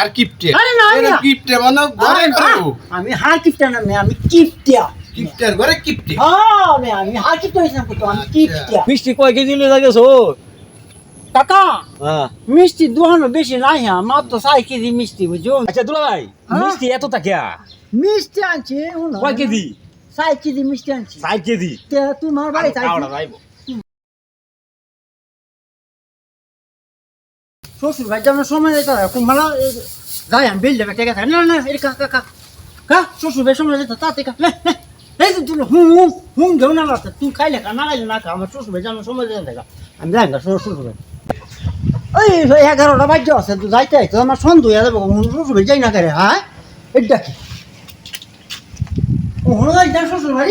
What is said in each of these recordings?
হার কিপটে। কিপটে মানে ঘরে আমি হার কিপটা না আমি কিপটিয়া কিপটের ঘরে কিপটে। হ্যাঁ আমি হার কিপটা হয়েছিলাম কত আমি আচ্ছা। কিপটিয়া মিষ্টি কয় কেজি নিয়ে যাচ্ছ কাকা হ্যাঁ। মিষ্টি দোহানো বেশি নাই হ্যাঁ মাত্র চার কেজি মিষ্টি বুঝছ? আচ্ছা দুলা ভাই হ্যাঁ? মিষ্টি এত টাকা? মিষ্টি আনছি কয় কেজি? চার কেজি মিষ্টি আনছি। চার কেজি? তোমার বাড়ি চাই আওড়া শ্বশুর ভাই যেমন সময় দিতে হয় কুম্ভালা যাই আমি বেল দেবে টেকা থাকে না না এটা কা কা কা কা শ্বশুর ভাই সময় দিতে তাতে কা। এই তো তুই হুম হুম হুম দেও না লাগতে তুই খাইলে খা না খাইলে না খা আমার শ্বশুর ভাই যেমন সময় দিতে থাকে আমি যাই না শ্বশুর ভাই ওই এগারোটা বাজ্য আছে তুই যাইতে তো আমার সন্দেহ হয়ে যাবে শ্বশুর ভাই যাই না করে হ্যাঁ এটা কি ও যাই না শ্বশুর ভাই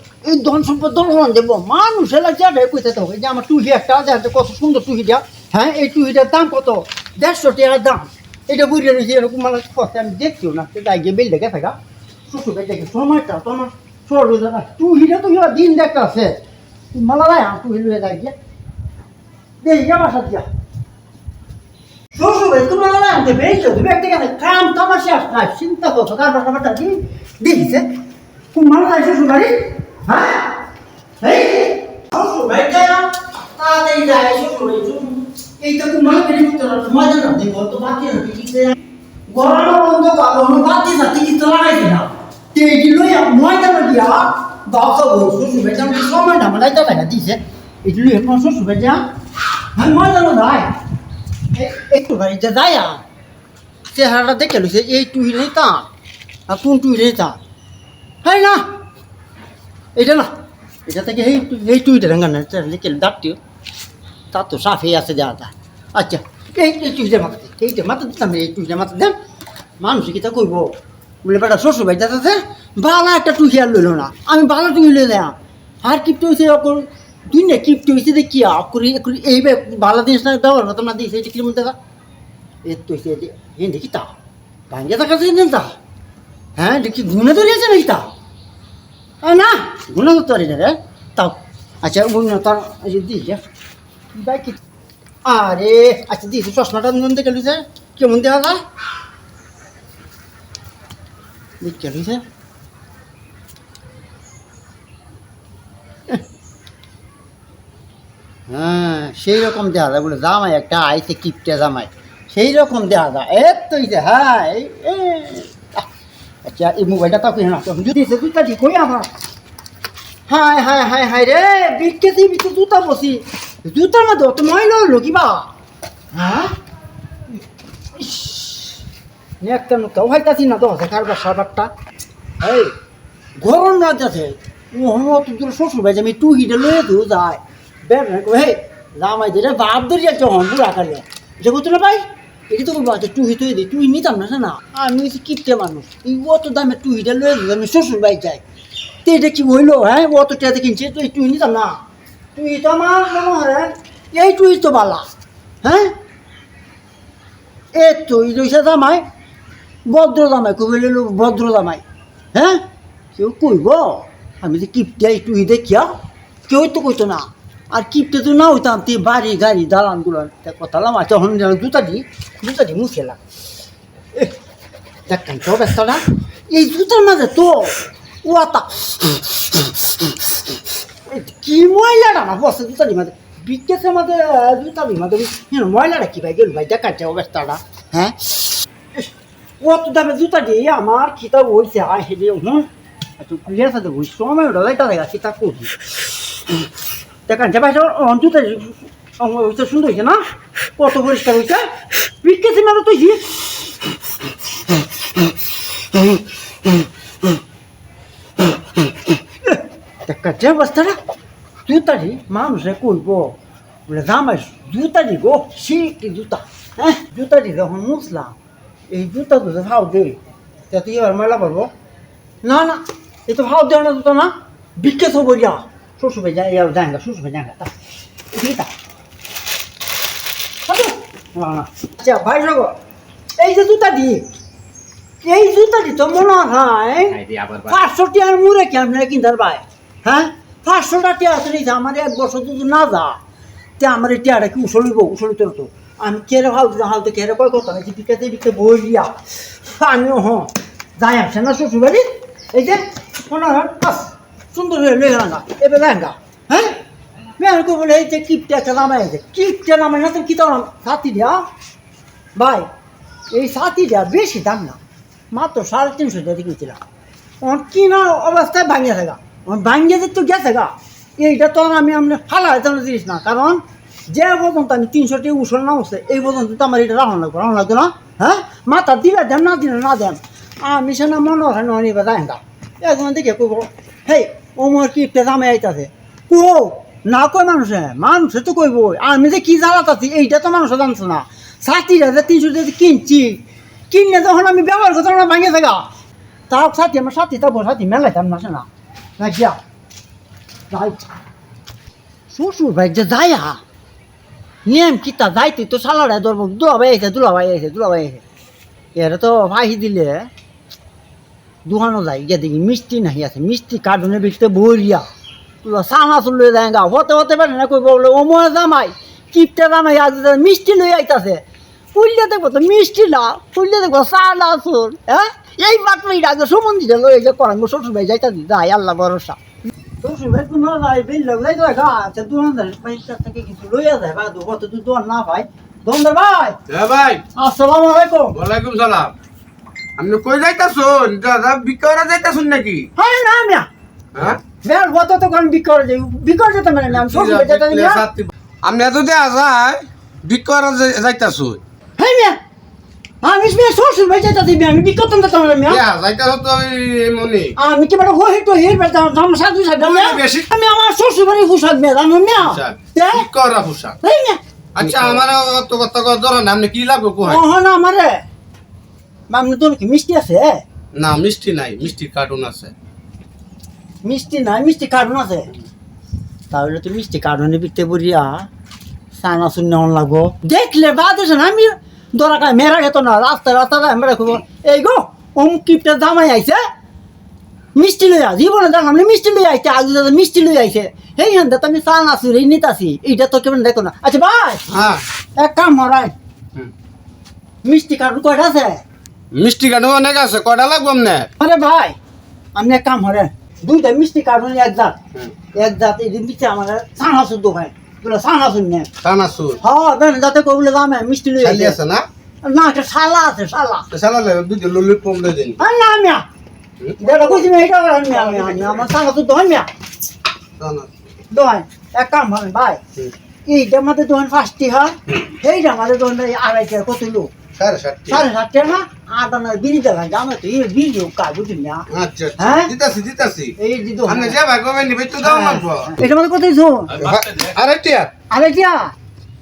এই ধন সম্পদ দলন দেব। মানুষে লাগে কইতে তো যে আমার টুহি একটা একটা কত সুন্দর টুহি দিয়া। হ্যাঁ এই টুহিটার দাম কত? দেড়শো টাকার দাম। এটা বুঝে রয়েছে এরকম মানে কথা আমি দেখছিও না। সেটা গিয়ে বেল দেখে থাকা শ্বশুর ভাই দেখে সময়টা দাদা টুহিটা তো দিন দেখতে আছে। মালা রায় আম টুহি লয়ে যাই গিয়া। দেখি যাবার সাথে যা। শ্বশুর তোমার রায় কাম চিন্তা করছ কার বাসা বাটা দিন দেখিছে? মালা রায় হ্যাঁ এই ভাই যায় তাড়াতাড়ি যায় ভাই এইটা তুমি মালা বেরিয়ে করতে পারো মজা না দেখো তো বাকি না টিকিতে গরম বন্ধ করো বাকি না টিকিট তো লাগাইছে না তেজি লইয়া ময়দা দিয়া বাবা বল শ্বশুর ভাই সময় না যা দেখে লইছে এই টুই নেই তা আর কোন টুই নেই তা হ্যাঁ না এটা না এটা থেকে এই এই টুইটা রাঙ্গা না দেখে দাঁড়টিও তা তো সাফে আছে দেওয়া যায় আচ্ছা এই এই টুইটা মাথা এইটা মাথা দিতাম, এই টুইটা মাথা দেন, মানুষ কি তা কইব? বলে, বেটা, শ্বশুর ভাই যাতে বালা একটা টুহি আর লইল না, আমি বালা টুহি লই দেয়া। আর কিপ্ট হয়েছে অকর তুই না কিপ্ট হয়েছে দেখি অকরি একরি এই বালা জিনিস না ব্যবহার করতাম না দিয়েছে, এটা কিরম দেখা এ তো সে এ দেখি তা, ভাঙ্গে যায় তা। হ্যাঁ দেখি গুনে ধরিয়েছে নাকি তা? না। পারি রে তাও। আচ্ছা গুনে তার দিয়েছে বাইক আরে আচ্ছা দিয়েছে চশমাটা মন দেখে লুছে কেমন দেখা যায়? দেখে লুছে হ্যাঁ সেই রকম দেখা যায়। বলে জামাই একটা আইসে কিপটে জামাই। সেই রকম দেখা যায়। এ তো আহ, আচ্ছা এই মোবাইলটা না যদি কই আমার? হাই হাই হাই হাই রে বিকে দিবি তো জুতা বসি। জুতার মধ্যে অত ময়লা হলো কিবা হ্যাঁ? একটা নুকা হইতাছি না তো কারবার সাবারটা এই, গরম ও অত দূর শ্বশুর ভাই আমি লয়ে যায়। বের হে জামাই দিলে বাপ ধরি হন বুড়া কালে এটা করতে না ভাই, এটা তো বলব টু হিট হয়ে দিই, তুই নিতাম না না আমি হচ্ছে কিপটে মানুষ। এই অত দামে টু হিটে লয়ে আমি শ্বশুর ভাই যাই। তো এটা কি হইল হ্যাঁ? অত টাকা কিনছে তো তুই নিতাম না। তুই তো আমার হয়? এই তুই তো বালা হ্যাঁ? এ তুই রইছে জামাই, ভদ্র জামাই কবে লইল ভদ্র জামাই হ্যাঁ? কেউ কইব? আমি যে কিপটে একটু দেখিয়া, কেউ তো কইতো না। আর কিপটে তো না হইতাম তুই বাড়ি গাড়ি দালানগুলো কথা লাম আচ্ছা হন জুতা দি জুতা দি মুছেলা দেখ তো ব্যস্তটা এই জুতার মাঝে তো ও আতা কি ময়লাটা না? বসে জুতারি মাঝে বিকেছে মাঝে জুতারি মাঝে ময়লাটা কি ভাই, গেল ভাই দেখাচ্ছে অবস্থাটা। হ্যাঁ? কত দামে জুতা দিয়ে আমার খিতা হইছে, আয় হেলে, হুম? একটু ক্লিয়ার সময় ওটা লাইটা দেখা খিতা করবি দেখান যে ভাই জুতা সুন্দর হয়েছে না? কত পরিষ্কার হয়েছে বিকেছে মানে তুই দেখা যে অবস্থাটা জুতারি মানুষে কইব বলে জামাই জুতারি গো শিল্কি জুতা হ্যাঁ জুতারি যখন মুছলাম এই জুতা তো ভাও দে তা তুই এবার মেলা পারব না না এই তো ভাও দেওয়া না তো না বিখ্যাত বলিয়া শ্বশুর ভাই যায় যায় শ্বশুর ভাই যায় ঠিক আছে হবে? না না আচ্ছা ভাই সগো এই যে জুতা দি এই জুতাটি তো মনে হয় পাঁচশো টিয়ার মুড়ে কি আপনারা কিনতে ভাই হ্যাঁ? পাঁচশোটা টিয়া আছে নিছে আমার এক বছর যদি না যা তে আমার এই টিয়াটা কি উসলিব উসলিত তো আমি কেড়ে ভালো হালতে কেড়ে কয় কথা হয়েছে বিকাতে বিকে বইয়া আমিও হ যাই আসছে না শ্বশুর বাড়ি এই যে হয় আস, সুন্দর হয়ে লয়ে গেলাম এবার লেহেঙ্গা হ্যাঁ? মেয়ের কো বলে এই যে কিপটা একটা নামাই আছে কিপটা নামাই না তো কি তো সাথী দিয়া? ভাই এই সাথীটা বেশি দাম না মাত্র সাড়ে তিনশো টাকা কিনছিলাম ওর কিনা অবস্থায় ভাঙিয়ে থাকা। ভাঙিয়ে তো গেছে গা। এইটা তো আমি আপনি ফালা যেন জিনিস না। কারণ যে পর্যন্ত আমি তিনশো টাকা উসল না উঠছে এই পর্যন্ত তো আমার এটা রাখুন লাগবে রাখুন লাগতো না হ্যাঁ? মাথা দিলে দেন, না দিলে না দেন। আমি সে না মনে হয় না নিবে দেন গা একজন দেখে কইব, হেই, ওমর কি দামে আইতাছে? কো না কই মানুষে মানুষে তো কইব, আমি যে কি জ্বালাতাছি, এইটা তো মানুষে জানছে না। সাথীরা যে তিনশো টাকা কিনছি, কিনে যখন আমি ব্যবহার করতাম, না ভাঙে থাকা তাও সাথী আমার সাথী তারপর সাথী মেলাইতাম না শোনা না গিয়া যাই ভাই যে যায়া নিয়ম কিতা যাইতে তো সালাডায় ধরবো। দুলা ভাই আছে, দুলা ভাই আছে, দুলা ভাই আছে। এরা তো ভাই দিলে। দোকানও যায় গিয়ে দেখি মিষ্টি নাহি আছে। মিষ্টি কার্টুনে বিকতে বইরিয়া। তুলা সানা চলে যায় গা হতে হতে পারে না কই জামাই, কিপটা মিষ্টি ফুললে দেখব তো মিষ্টি না ফুললে দেখব সানা চুল হ্যাঁ? এই মাত্র এই আগে সুমন্দিরে লই যে করান শ্বশুর ভাই যাইতাছি যাই আল্লাহ ভরসা। শ্বশুর ভাই কোনো যাই বিল লাগলাই তো গা আচ্ছা দোকানদার পয়সা থেকে কিছু লইয়া যায় বা দোকান তো দোকান না ভাই। দোকানদার ভাই! হ্যাঁ ভাই! আসসালামু আলাইকুম। ওয়ালাইকুম সালাম। আপনি কই যাইতাছুন? দাদা বিকরা যাইতাছুন নাকি? হ্যাঁ না মিয়া! হ্যাঁ? তো কোন বিকর যাই বিকর যেতে মানে আমি শ্বশুর ভাই যেতে আপনি এত দেয়া যায় বিকরা যাইতাছুন? হ্যাঁ মিয়া আমি মিয়া শ্বশুর ভাই যেতে দিবি আমি বিকর তো যেতে মিয়া। দেয়া যাইতাছ তো এই আমি কি বড় হই তো হির বেটা জাম সাধু সাধু মিয়া। বেশি- আমি আমার শ্বশুর বাড়ি হুসাদ মিয়া জানো মিয়া? তে? বিকরা পোশাক? এই মিয়া। আচ্ছা আমার অত কথা কথা ধরেন আপনি কি লাগবে কোহাই ওহ না আমারে। মামনি তোর কি মিষ্টি আছে? না মিষ্টি নাই মিষ্টি কার্টুন আছে। মিষ্টি নাই মিষ্টি কার্টুন আছে? তাহলে তো মিষ্টি কার্টুনে বিকতে বলিয়া সানা শূন্য লাগবো। দেখলে বাদ এসে না আমি দরা খাই মেরা খেত না রাস্তা রাস্তা আমরা খুব এই গো অমুক কিপটা দামাই আইছে মিষ্টি লই আ জীবনে দেখলাম মিষ্টি লই আইছে আজ দাদা মিষ্টি লই আইছে এই হান আমি সানা সুরে নিতাছি এইটা তো কেমন দেখো না। আচ্ছা ভাই হ্যাঁ। এক কাম হরাই মিষ্টি কার্টুন কয়টা আছে? মিষ্টি কার্টুন অনেক আছে কয়টা লাগবে আপনার আরে ভাই আপনি এক কাম হরে দুইটা মিষ্টি কার্টুন এক জাত। এক জাত এই দিন পিছিয়ে আমার সানাসুর দোকান বলে সানাসুর নেন চানাচুর হ্যাঁ দেন যাতে কবলে দামে মিষ্টি লই আইছে আছে না? না একটা শালা আছে শালা। সালালে দুটো ললিপপ দিয়ে দিন। আর না মিয়া যেটা কইছি মিয়া এটা মিয়া আমি আমি আমার সানাসুর দোকান মিয়া দোকান এক কাম হরেন ভাই। এইটা আমাদের দোকান ফার্স্টটি হয়? সেইটা আমাদের দোকান আড়াইটা কত লোক? সাড়ে সাতটি। সাড়ে সাতটা না আট আনার বিড়ি দেখান জানো তো এই বিড়ি কাজ বুঝি না? আচ্ছা হ্যাঁ? দিতাছি দিতাছি। এই যে দোকান। আপনি যে ভাই কবে নিবে তো দাও লাগবো এটা মধ্যে কত দিছো? আরেকটা আড়াইটা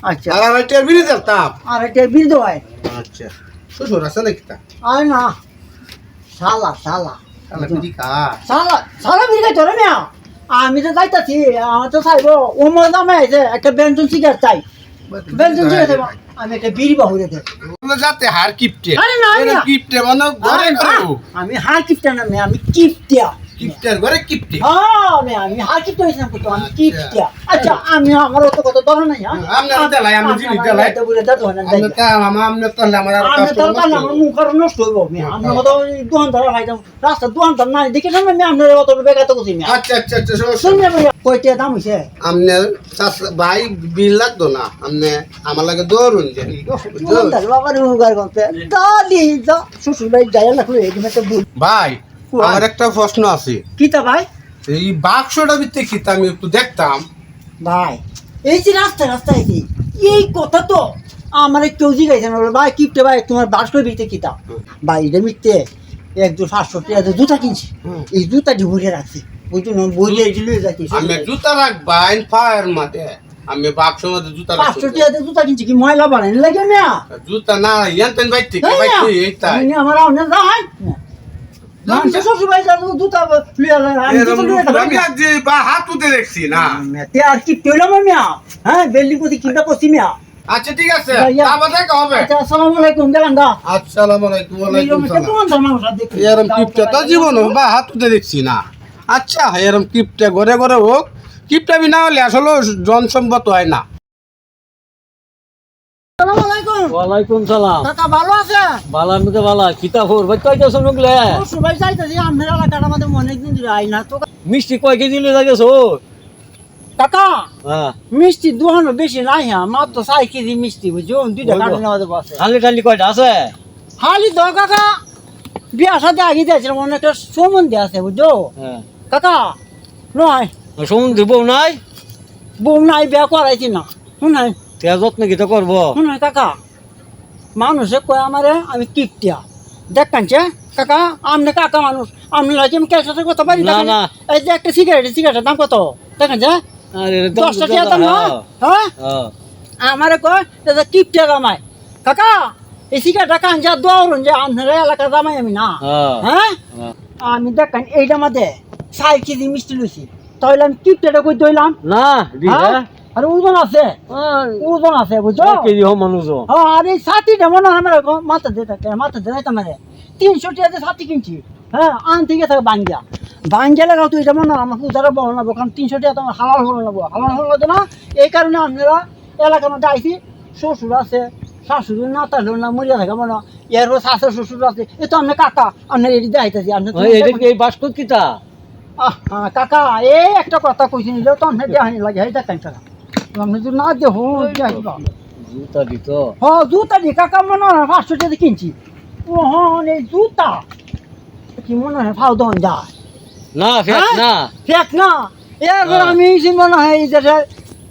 আচ্ছা। আর আরেকটা বিড়ি দিতাম আড়াইটা বিড়ি দেওয়াই আচ্ছা। শ্বশুর আছে নাকি তা? আর না। শালা শালা। তাহলে বিড়ি খা শালা শালা বিড়ি খাই তোরে মিয়া। আমি তো যাইতাছি আমার তো চাইব। ও মজা একটা ব্যঞ্জন সিগারেট চাই। ব্যঞ্জন সিগারেট আমি একটা বিড়ি বাহু রেখে যাতে হার কিপটে আরে না। কিপটে মানে আমি হার কিপটা না আমি কিপটিয়া কিপটের ঘরে কিপটে। হ্যাঁ মেয়ে, আমি হার কিপটা হয়েছিলাম কিন্তু আমি কিপটিয়া আচ্ছা আমি আমার অত কথা ধরে নাই হ্যাঁ? আপনার দেলাই, আমি জিনিস আমার দেলাই। এটা বলে দাদু না আপনি তো আমার আপনি তো আমার আর আমি তো কাস্টমার আমার মুখ আর নষ্ট হইব মেয়ে আমি মতো দোকানদার খাইতাম রাস্তা দোকানদার না দেখে না মেয়ে আপনার অত বেকার তো মেয়ে আচ্ছা আচ্ছা আচ্ছা শোনো, শোনো। শুনলে ভাইয়া কয়টা দাম হইছে? আপনার শাশ- ভাই বিল লাগতো না আপনি আমার লাগে দৌড়ুন যে দালি শ্বশুর ভাই যাই লাগল এখানে একটা ভুল। ভাই? আমার একটা প্রশ্ন আছে। কিতা ভাই? এই বাক্সটা ভিতরে কি তা আমি একটু দেখতাম। ভাই এই যে রাস্তা রাস্তা এই এই কথা তো আমার কেউ জিজ্ঞাসা না ভাই কিপটে ভাই তোমার বাস করে বিতে কিতা ভাই এটা মিথ্যে। এক দু সাতশো টাকা দিয়ে জুতা কিনছি। এই জুতাটি ভরে রাখছি। বুঝছ না এটি লয়ে যাচ্ছি আমি জুতা রাখবাই ফায়ার মাঠে। আমি বাক্স মধ্যে জুতা পাঁচশো রাখছি। জুতা কিনছি কি? ময়লা বানাই লাগে মিয়া জুতা না ইয়ান তেন বাইতে কি বাইতে আমার আউনে যাই আচ্ছা ঠিক আছে। আচ্ছা এরম কিপটা তো জীবন বা হাত উঠে দেখছি না। আচ্ছা এরম কিপটা ঘরে ঘরে হোক। কিপটা বিনা হলে আসলে জন সম্পদ হয় না। ওয়ালাইকুম সালাম। কাকা ভালো আছে বালা মিকে বালা কিতা ফোর ভাই কয় গেছো নুকলে সবাই চাইতেছি আপনার এলাকার আমাদের দিন দিলে আই না। তো মিষ্টি কয় কেজি লিয়ে গেছো কাকা হ্যাঁ। মিষ্টি দুহানো বেশি নাই হ্যাঁ মাত্র কেজি মিষ্টি বুঝছ? দুইটা। নেওয়া আছে খালি কয়টা আছে? হালি তো কাকা বিয়া সাথে আগে দিয়েছিলাম অনেকটা সম্বন্ধে আছে বুঝছ? হ্যাঁ। কাকা নয়। বউ নাই? বউ নাই বিয়া করাইছি না। শুনাই তে যত্ন কিতা করব? শুনাই কাকা মানুষে কয় আমারে আমি কিপটিয়া দেখ কানছে কাকা আমনে কাকা মানুষ। আমনে লাগে আমি ক্যাশ সাথে কথা পারি না, না। এই যে একটা সিগারেট সিগারেটের দাম কত? দেখেন যে দশটা তো টাকা দাম হ্যাঁ? হ্যাঁ। আমারে কয় কিপটিয়া দামায় কাকা এই সিগারেটটা কাঞ্জা দৌড়ুন যে আপনার এলাকার দামাই আমি না। হ্যাঁ। হ্যাঁ? হ্যাঁ। আমি দেখেন এইটা মধ্যে চার কেজি মিষ্টি লুছি তাহলে আমি কিপটিয়াটা কই দইলাম না? আর ওজন আছে। ওজন আছে বুঝছ? কেজি মানুষ হ্যাঁ আর এই ছাতিটা মনে হয় আমার মাথা দিয়ে থাকে মাথা দিয়ে থাকে মানে তিনশো টাকাতে ছাতি কিনছি। হ্যাঁ আন থেকে থাকে বাঙ্গিয়া বাঙ্গিয়া লাগাও তো এটা মনে আমার পূজারা বড় নেব কারণ তিনশো টাকা তোমার হালাল হলো নেব হালাল হলো না এই কারণে আপনারা এলাকার মধ্যে আইসি শ্বশুর আছে শাশুড়ি না তাহলে না মরিয়া থাকে মনে এর শাশুর শ্বশুর আছে এ তো কাকা আপনার এটি দেখাইতেছি এটা কি এই বাস্কট কিতা আহ, আহ, কাকা এই একটা কথা কইছি নিলেও তো আপনার দেহানি লাগে এই দেখেন কাকা আপনি না দেহ জুতা দিত। হ জুতা দি কাকা মনে হয় পাঁচশো টাকা কিনছি। ও হন এই জুতা। কি মনে হয় ফাও দন যায়? না ফেক হ্যাঁ? না। ফেক না? এরপর হ্যাঁ। আমি এই মনে হয় এই যে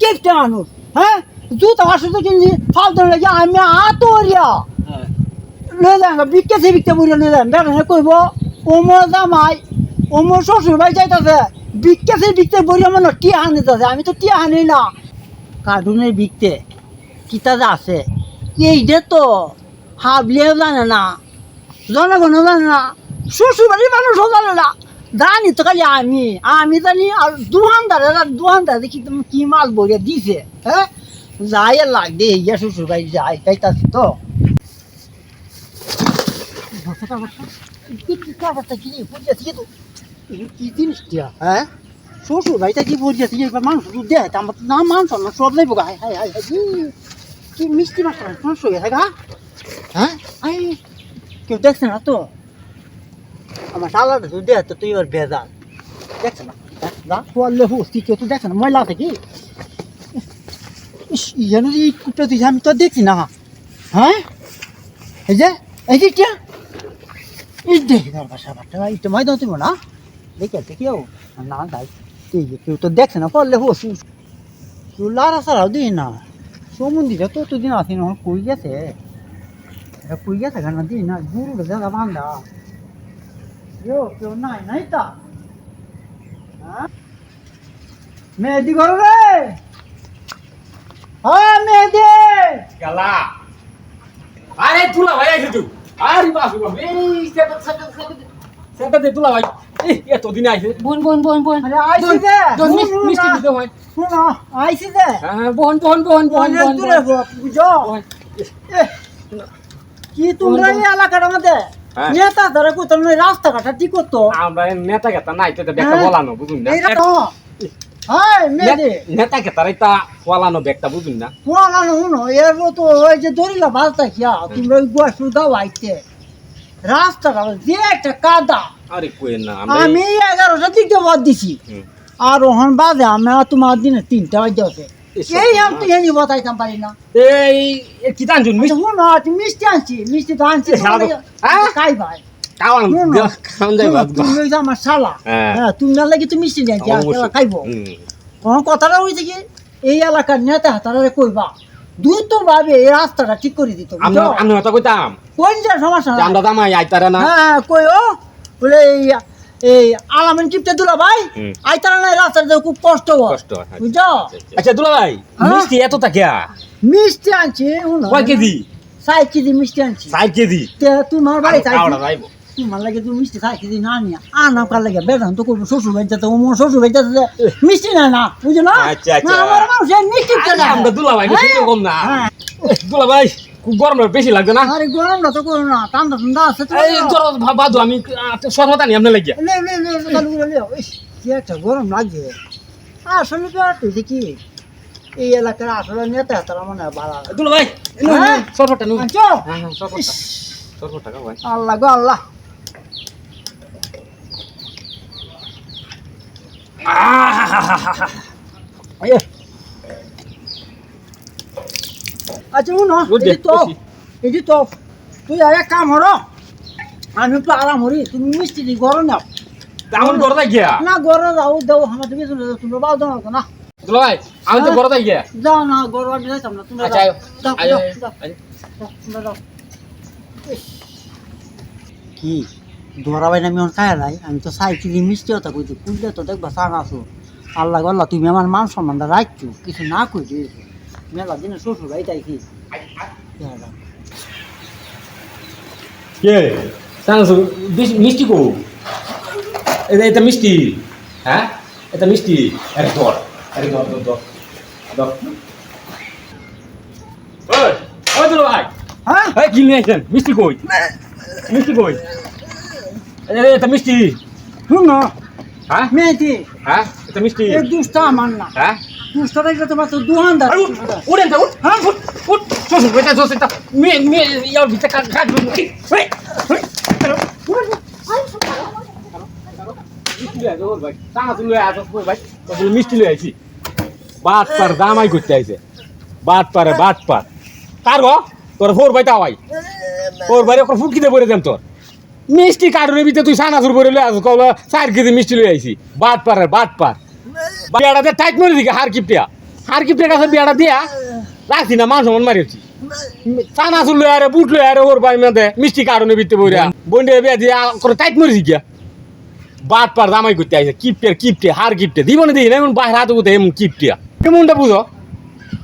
কেকটা মানুষ হ্যাঁ? জুতা পাঁচশো টাকা কিনছি ফাও দন লাগে আমি আতরিয়া। হ্যাঁ। লয়ে যান বিকেছে বিকতে বুড়ি লয়ে যান। বেড়ানে কইব ওমর জামাই ওমর শ্বশুর ভাই যাইতাছে বিকেছে বিকতে বুড়ি আমার টিয়া হানিতেছে আমি তো টিয়া হানি না। কার্টুনের বিকতে কিতা যে আছে এইটা তো হাবলিও জানে না জনগণও জানে না শ্বশুর বাড়ির মানুষও জানে না জানি তো খালি আমি আমি জানি আর দোকানদারেরা দোকানদার দেখি তুমি কি মাল বইয়া দিছে হ্যাঁ যাই আর লাগ দে ইয়া শ্বশুর বাড়ি যাই তাইতাছি কি কি তো কি জিনিসটা হ্যাঁ শ্বশুর বাড়িটা কি বুঝিয়াছি? এবার মাংস দুধ দেয় আমার তো না মাংস না সব যাইব হাই হাই হাই হাই কি মিষ্টি মাছটা মাংস হয়ে থাকে হ্যাঁ? আই কেউ দেখছে না তো? আমার সালাটা তুই দেখ তো তুই এবার বেজাল দেখছে না? হ্যাঁ? যা। পড়লে হুস তুই কেউ তো দেখছে না? ময়লা আছে কি? ইস, যেন যে এই কুপটা তুই আমি তো দেখছি না। হ্যাঁ? এই যে এই যে টিয়া এই দেখি তোর বাসা বাটা এইটা ময়দান তুমি না? দেখে আছে না গাই তুই যে কেউ তো দেখছে না পড়লে হুস তুই লারা সারাও দিই না। সমুদ্রিটা তো দিন আসি না কই গেছে? এটা কই গেছে কেন দিই না? গুরুটা জায়গা বান্ধা কেউ কেউ নাই নাই তা? হ্যাঁ? মেহেদি ঘর রে! হ্যাঁ মেহেদি! গালা। আরে, তুলা ভাই আইছে তুই আরে বাস বাস এই, সেটা সেটা সেটা তুলা ভাই। এই এত দিন আইছে। বোন বোন বোন বোন। আরে যে। মিষ্টি দিতে হয়। আইছি যে। হ্যাঁ বোন বোন বোন বোন বোন বুঝো? কি তোমরা এই এলাকার মধ্যে হ্যাঁ। নেতা ধরে কোথাও রাস্তাঘাটটা ঠিক করতো? আমরা নেতা কেতা নাই তো ব্যাগটা। বলানো বুঝুন না। নেতা কেতার এটা বলানো ব্যাগটা বুঝুন না। পুরানো শুনো এর তো ওই যে দড়িলা বালতা খিয়া তোমরা ওই সুদাও আইতে। রাস্তাটা যে একটা কাদা। আরে কই না আমি এগারোটা দিকে বাদ দিছি। আর ওখান বাদে আমি তোমার দিনে তিনটা বাজে আছে। এই আমি তো এনে বাতাইতাম পারি না। এই কি জানছুন আচ্ছা, শুনো আজ মিষ্টি আনছি মিষ্টি তো আনছি হ্যাঁ? খাই ভাই। তুমি আমার শালা হ্যাঁ। হ্যাঁ তুমি না লাগি তুমি মিষ্টি নিয়ে অবশ্যই। খাইবো। কথাটা হয়েছে কি এই এলাকার নেতা হাতারা কইবা দ্রুত ভাবে এই রাস্তাটা ঠিক করে দিত আমরা আমি কইতাম। কোন সমস্যা? আমরা দামাই আইতারে না। হ্যাঁ কই ও বলে এই এই আলামিন কিপতে দুলা ভাই। আইতারা নাই রাস্তাতে খুব কষ্ট হয় কষ্ট হয়, হ্যাঁ। বুঝছ আচ্ছা দুলা ভাই হ্যাঁ? মিষ্টি এত টাকিয়া মিষ্টি আনছি কয় কেজি ষাট কেজি মিষ্টি আনছি ষাট কেজি তে তোমার বাড়ি যাইব তোমার লাগে তুমি মিষ্টি ষাট কেজি না নিয়ে আনা কার লাগে বেদান তো করব শ্বশুর বাড়ি যেতে ওমর শ্বশুর বাড়ি যেতে মিষ্টি না না বুঝো না আচ্ছা, আচ্ছা। আমার মানুষ মিষ্টি আমরা দুলা ভাই হ্যাঁ। সেরকম না। দুলা ভাই খুব গরম বেশি লাগবে না? আরে গরম না তো করো না ঠান্ডা ঠান্ডা আছে তো এই গরম বাদু আমি সরবত আনি আপনার লাগিয়া। লে লে লে লে চালু করে লে ইস, কি একটা গরম লাগছে। আসলে তো আর তুই কি এই এলাকার আসলে নেতা তারা মনে হয় ভালো। লাগে। দুলা ভাই হ্যাঁ? সরবতটা নু আনছো? হ্যাঁ হ্যাঁ সরবতটা ইস, সরবতটা খাও ভাই। আল্লাহ গো আল্লাহ। এ। আচ্ছা শুনো এই তো। এই তো তুই আর এক কাম হলো আমি একটু আরাম হরি তুমি মিষ্টি দি গরম নাও ঘরে যাই গিয়া? না গরম যাও দাও আমার তুমি তোমরা বাও দাও না। দুলা ভাই আমি তো ঘরে যাই গিয়া। যাও না গরম আমি যাইতাম না তোমরা আচ্ছা যাও। যাও আয়, যাও কি? ধরাবাই আমি ওর খায় নাই আমি তো চাই কি মিষ্টি হতা কইছি কুইলে তো দেখবা সান আছো। আল্লাহ গল্লা তুমি আমার মান সম্মানটা রাখছো কিছু না কই দিয়েছ মেলা দিনে শ্বশুর ভাই তাই কি? কে সানসু মিষ্টি কো। এটা এটা মিষ্টি। হ্যাঁ? এটা মিষ্টি। আরে দর আরে দর দর দর দর ওই ওই দুলা ভাই। হ্যাঁ? এই কি নিয়ে আসেন মিষ্টি কই? মিষ্টি কই? আরে এটা মিষ্টি। শুনো হ্যাঁ? মেয়েটি হ্যাঁ? এটা মিষ্টি। দুষ্টা আমার না। হ্যাঁ? তোমার তো দুহান্দার উঠ হ্যাঁ উঠ উঠ। শ্বশুর শ্বশুর ইয়ার ভিতরে মিষ্টি লয়ে আইছি। বাট পার দামাই করতে আইছে। বাট পারে বাট পার। কার গো তোর ফোর বাইটা আওয়াই। ফোর বাইরে ওর ফুটকিতে পরে দেম তোর। মিষ্টি ভিতরে তুই সানাসুর পরে লয়ে আসো কল চার কেজি মিষ্টি লয়ে আইছি। বাট পারে বাট পার। বিয়াটাতে টাইট মরে দিকে হার কিপটিয়া হার কিপটিয়া কাছে বিয়াটা দিয়া রাখছি না, মান সমান মারিছি চানাচুর লয়ে আরে, বুট লয়ে আরে, ওর বাই মেতে মিষ্টি কারণে বিতে বইরা। বন্ডে বিয়া দিয়া করে টাইট মরেছি গিয়া বাট পার জামাই করতে আইছে, কিপটে কিপটে হার কিপটে। জীবনে দেখি না, এমন বাইরে হাতে বুঝে এমন কিপটিয়া কেমনটা বুঝো?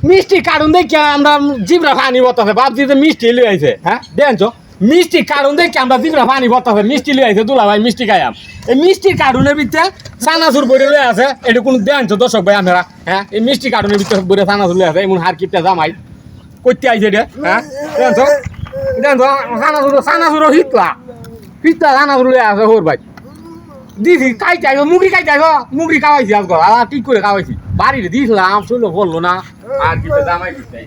মিষ্টি কারণ দেখি আমরা জিবরা পানি বতাছে ভাবছি যে মিষ্টি লয়ে আইছে হ্যাঁ? দেখছ মিষ্টি কারণ দেখি আমরা জিবরা পানি বতাছে মিষ্টি লয়ে আইছে দুলা ভাই মিষ্টি খাইয়াম। এই মিষ্টির কার্টুনের ভিতরে সানাসুর বইরে লয়ে আছে। এটা কোনো দেখছ দর্শক ভাই আমরা হ্যাঁ? এই মিষ্টি কার্টুনের ভিতরে বইরে সানাসুর লয়ে আছে, এমন হার কিপটা জামাই। করতে আইছে রে হ্যাঁ? দেখছ দেখছ সানাসুর সানাসুর হিতলা। হিতলা সানাসুর লয়ে আছে হোর ভাই। দিছি খাই চাইব মুগরি খাই চাইব মুগরি খাওয়াইছি আজকাল আর ঠিক করে খাওয়াইছি? বাড়িতে দিয়েছিলাম শুনলো বলল না, আর কি জামাই দিতে